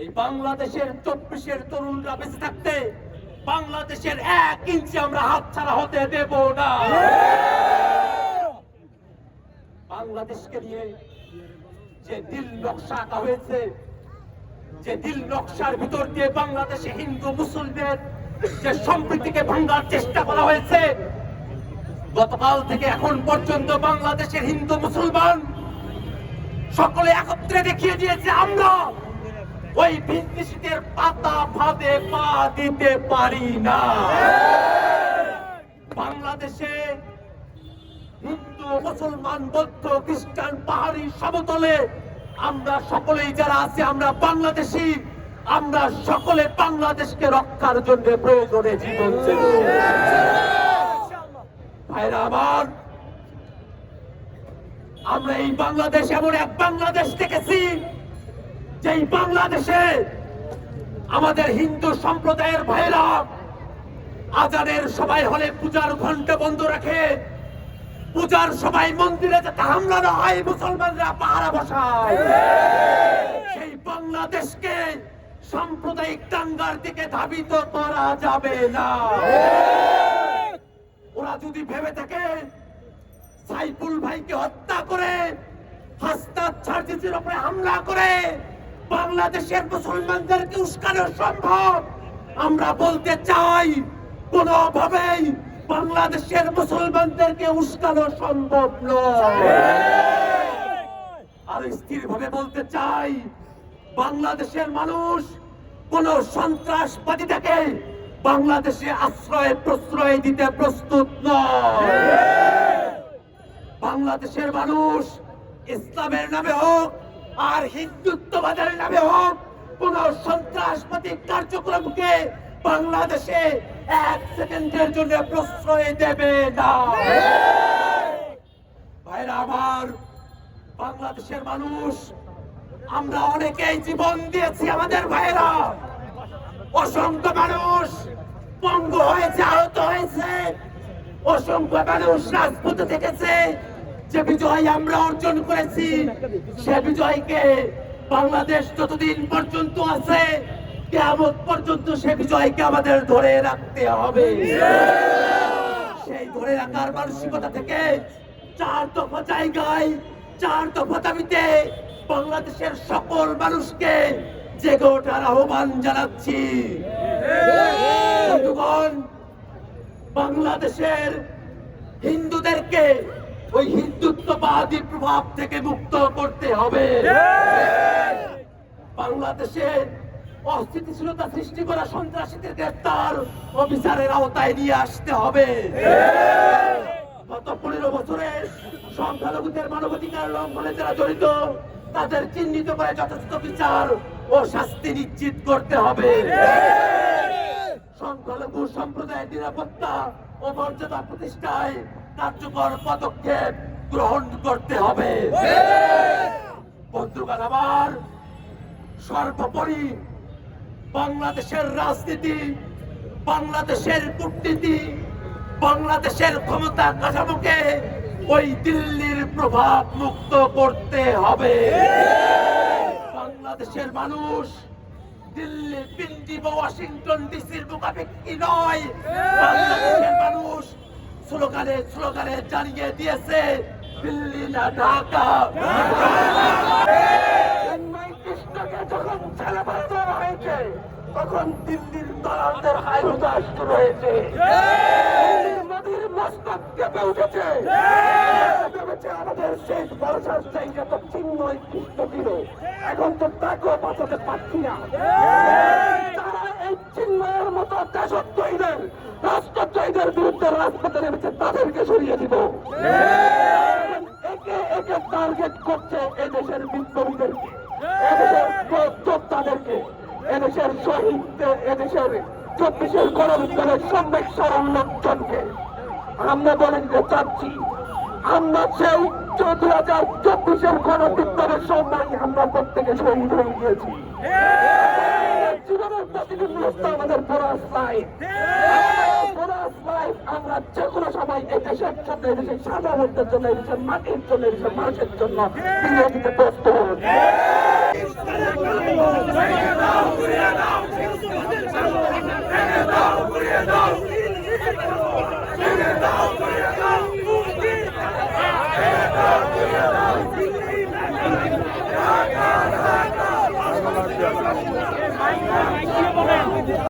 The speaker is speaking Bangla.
এই বাংলাদেশের চব্বিশের তরুণরা বেঁচে থাকতে বাংলাদেশের এক ইঞ্চি আমরা হাত ছাড়া হতে দেব না। বাংলাদেশকে নিয়ে যে দিল নকশা আঁকা হয়েছে, যে দিল নকশার ভিতর দিয়ে বাংলাদেশে হিন্দু মুসলিমদের যে সম্প্রীতিকে ভাঙার চেষ্টা করা হয়েছে, গতকাল থেকে এখন পর্যন্ত বাংলাদেশের হিন্দু মুসলমান সকলে একত্রে দেখিয়ে দিয়েছে আমরা ওই বিদ্বেষীদের পাতা ফাঁদে পা দিতে পারি না। বাংলাদেশে হিন্দু মুসলমান বৌদ্ধ খ্রিস্টান পাহাড়ি সমতলে আমরা সকলেই যারা আছি আমরা বাংলাদেশি। আমরা সকলে বাংলাদেশকে রক্ষার জন্য প্রয়োজনে জীবন ভাইরা আমার আমরা এই বাংলাদেশ এমন এক বাংলাদেশ দেখেছি, যেই বাংলাদেশে আমাদের হিন্দু সম্প্রদায়ের ভাইরা আজানের সবাই হলে পূজার ঘণ্টা বন্ধ রাখে, পূজার সবাই মন্দিরে যাতে হামলা না হয়, মুসলমানরা পাহারা বসায়। সেই বাংলাদেশকে সাম্প্রদায়িক দাঙ্গার দিকে ধাবিত করা যাবে না। ওরা যদি ভেবে থাকে সাইফুল ভাইকে হত্যা করে হাস্তাদ ছাড়জির উপরে হামলা করে, বাংলাদেশের মুসলমানদেরকে উস্কানো সম্ভব। আমরা বলতে চাই কোনোভাবেই বাংলাদেশের মুসলমানদেরকে উস্কানো সম্ভব নয়। আর স্থির ভাবে বলতে চাই, বাংলাদেশের মানুষ কোন সন্ত্রাসবাদীটাকে বাংলাদেশে আশ্রয় প্রশ্রয় দিতে প্রস্তুত নয়। বাংলাদেশের মানুষ, ইসলামের নামে হোক আর হিন্দুত্ববাদের নামে হোক, কোন সন্ত্রাসবাদী কার্যক্রমকে বাংলাদেশে এক সেকেন্ডের জন্য প্রশ্রয় দেবে না। ভাইরা, আমার বাংলাদেশের মানুষ, আমরা অনেকেই জীবন দিয়েছি আমাদের ভাইরা অসংখ্য মানুষ পঙ্গু হয়েছে, আহত হয়েছে। অসংখ্য মানুষ রাজপথে থেকেছে যে বিজয় আমরা অর্জন করেছি, সে বিজয়কে বাংলাদেশ যতদিন পর্যন্ত আছে কেমন পর্যন্ত সে বিজয়কে আমাদের ধরে রাখতে হবে। সেই ধরে রাখার মানসিকতা থেকে চার দফা জায়গায়, চার দফা দাবিতে বাংলাদেশের সকল মানুষকে জেগে ওঠার আহ্বান জানাচ্ছি। বাংলাদেশের হিন্দুদেরকে ওই হিন্দুত্ববাদী প্রভাব থেকে মুক্ত করতে হবে। বাংলাদেশের অস্থিতিশীলতা সৃষ্টি করা সন্ত্রাসীদের গ্রেপ্তার ও বিচারের আওতায় নিয়ে আসতে হবে। গত পনেরো বছরে সংখ্যালঘুদের মানবাধিকার লঙ্ঘনে যারা জড়িত তাদের চিহ্নিত করে যথাযথ বিচার ও শাস্তি নিশ্চিত করতে হবে। সংখ্যালঘু সম্প্রদায়ের নিরাপত্তা ও মর্যাদা প্রতিষ্ঠায় কার্যকর পদক্ষেপ গ্রহণ করতে হবে। বন্ধুগণ, আমার সর্বোপরি বাংলাদেশের রাজনীতি, বাংলাদেশের কূটনীতি, বাংলাদেশের ক্ষমতা কাঠামোকে ওই দিল্লির প্রভাব মুক্ত করতে হবে। বাংলাদেশের মানুষ দিল্লি পিন্ডি বা ওয়াশিংটন ডিসির মোকাবেকি নয়। বাংলাদেশের মানুষ স্লোগানে স্লোগানে জানিয়ে দিয়েছে দিল্লি না ঢাকা কৃষ্ণকে উঠেছে। আমাদের শেষ ভরসার চাইতে তো চিহ্নই ছিল এখন তো তাকেও বাঁচাতে পারছি না। তারা এই চিন্ময়ের মতো দেশত্বীদের রাষ্ট্রদ্রোহীদের বিরুদ্ধে রাজপথে নেমেছে তাদেরকে সরিয়ে দিব। একে একে টার্গেট করছে এদেশের বিপ্লবীদেরকে এদেশের যোদ্ধাদেরকে এদেশের শহীদদের এদেশের চব্বিশের গণবিজ্ঞানের সম্বেক লোকজনকে আমরা বলে দিতে চাচ্ছি আমরা সেই চোদ্দ হাজার চব্বিশের গণবিজ্ঞানের সময় আমরা প্রত্যেকে শহীদ হয়ে গিয়েছি। জীবনের আমাদের লাইফ বোনাস লাইফ আমরা যে কোনো সময় এই দেশের জন্য, এই দেশের সাধারণদের জন্য, এই দেশের মাটির জন্য, এই দেশের মানুষের জন্য বিনিয়োগ দিতে প্রস্তুত